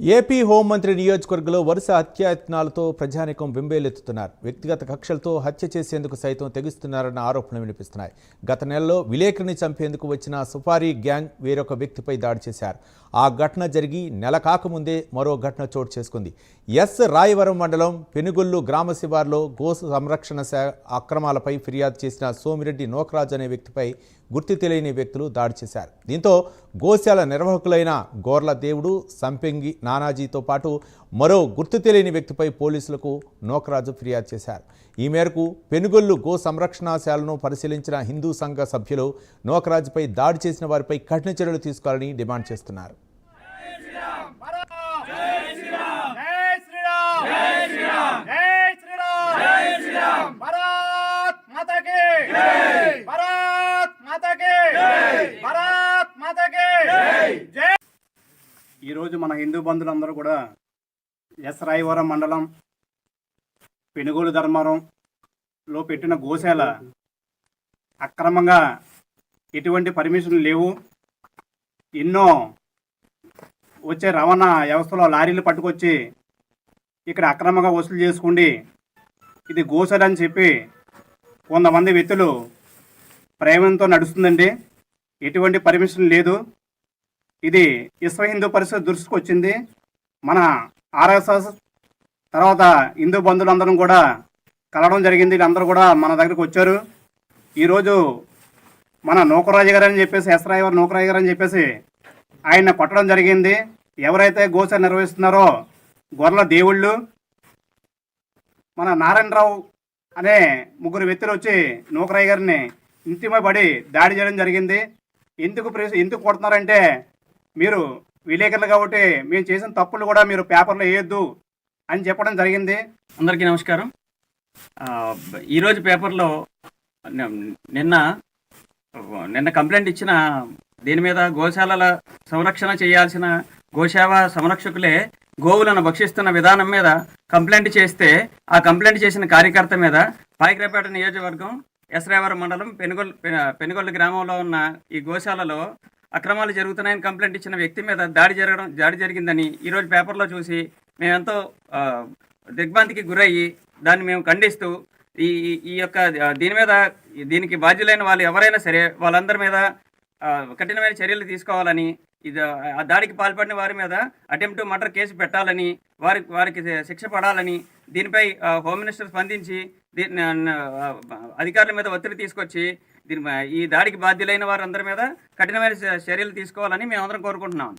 AP హోంమంత్రి నియోజకవర్గంలో వరుస హత్యాయత్నాలతో ప్రజానికం బింబేలెత్తుతున్నారు వ్యక్తిగత కక్షలతో హత్య చేసేందుకు సైతం తెగిస్తున్నారన్న ఆరోపణలు వినిపిస్తున్నాయి. గత నెలలో విలేకరిని చంపేందుకు వచ్చిన సుపారీ గ్యాంగ్ వేరొక వ్యక్తిపై దాడి చేశారు. ఆ ఘటన జరిగి నెల కాకముందే మరో ఘటన చోటు చేసుకుంది. ఎస్. రాయవరం మండలం పెనుగొల్లు గ్రామ శివార్లో గోసు సంరక్షణ అక్రమాలపై ఫిర్యాదు చేసిన సోమిరెడ్డి నోకరాజు అనే వ్యక్తిపై గుర్తు తెలియని వ్యక్తులు దాడి చేశారు. దీంతో గోశాల నిర్వాహకులైన గోర్ల దేవుడు సంపెంగి నానాజీతో పాటు మరో గుర్తు తెలియని వ్యక్తిపై పోలీసులకు నోకరాజు ఫిర్యాదు చేశారు. ఈ మేరకు పెనుగొల్లు గో సంరక్షణశాలను పరిశీలించిన హిందూ సంఘ సభ్యులు నోకరాజుపై దాడి చేసిన వారిపై కఠిన చర్యలు తీసుకోవాలని డిమాండ్ చేస్తున్నారు. ఈరోజు మన హిందూ బంధువులందరూ కూడా ఎస్ రాయవరం మండలం పెనుగోలు ధర్మారంలో పెట్టిన గోశాల అక్రమంగా ఎటువంటి పర్మిషన్లు లేవు. ఎన్నో వచ్చే రవాణా వ్యవస్థలో లారీలు పట్టుకొచ్చి ఇక్కడ అక్రమంగా వసూలు చేసుకోండి ఇది గోశాల అని చెప్పి కొంతమంది వ్యక్తులు ప్రేమంతో నడుస్తుందండి. ఎటువంటి పర్మిషన్ లేదు. ఇది విశ్వ హిందూ పరిషత్ దృష్టికి వచ్చింది. మన ఆర్ఎస్ఎస్ తర్వాత హిందూ బంధువులందరం కూడా కలవడం జరిగింది. వీళ్ళందరూ కూడా మన దగ్గరికి వచ్చారు. ఈరోజు మన నూకరాజు గారు అని చెప్పేసి ఎస్రాయి వారు నూకరాజు గారు అని చెప్పేసి ఆయన కొట్టడం జరిగింది. ఎవరైతే గోస నిర్వహిస్తున్నారో గొర్రెల దేవుళ్ళు మన నారాయణరావు అనే ముగ్గురు వ్యక్తులు వచ్చి నూకరాయి గారిని ఇంటిమై పడి దాడి చేయడం జరిగింది. ఎందుకు ప్రెస్ ఎందుకు కొడుతున్నారంటే మీరు విలేకరులు కాబట్టి మేము చేసిన తప్పులు కూడా మీరు పేపర్లో వేయొద్దు అని చెప్పడం జరిగింది. అందరికీ నమస్కారం. ఈరోజు పేపర్లో నిన్న నిన్న కంప్లైంట్ ఇచ్చిన దీని మీద గోశాలల సంరక్షణ చేయాల్సిన గోశావ సంరక్షకులే గోవులను భక్షిస్తున్న విధానం మీద కంప్లైంట్ చేస్తే ఆ కంప్లైంట్ చేసిన కార్యకర్త మీద పాయకరపేట నియోజకవర్గం ఎస్రావరం మండలం పెనుగొల్ పెనుగొల్లు గ్రామంలో ఉన్న ఈ గోశాలలో అక్రమాలు జరుగుతున్నాయని కంప్లైంట్ ఇచ్చిన వ్యక్తి మీద దాడి జరగడం దాడి జరిగిందని ఈరోజు పేపర్లో చూసి మేమెంతో దిగ్భ్రాంతికి గురయ్యి దాన్ని మేము ఖండిస్తూ ఈ ఈ- యొక్క దీని మీద దీనికి బాధ్యులైన వాళ్ళు ఎవరైనా సరే వాళ్ళందరి మీద కఠినమైన చర్యలు తీసుకోవాలని ఇది ఆ దాడికి పాల్పడిన వారి మీద అటెంప్ట్ మర్డర్ కేసు పెట్టాలని వారి వారికి శిక్ష పడాలని దీనిపై హోమ్ మినిస్టర్ స్పందించి దీన్ని అధికారుల మీద ఒత్తిడి తీసుకొచ్చి దీని ఈ దాడికి బాధ్యులైన వారందరి మీద కఠినమైన చర్యలు తీసుకోవాలని మేమందరం కోరుకుంటున్నాం.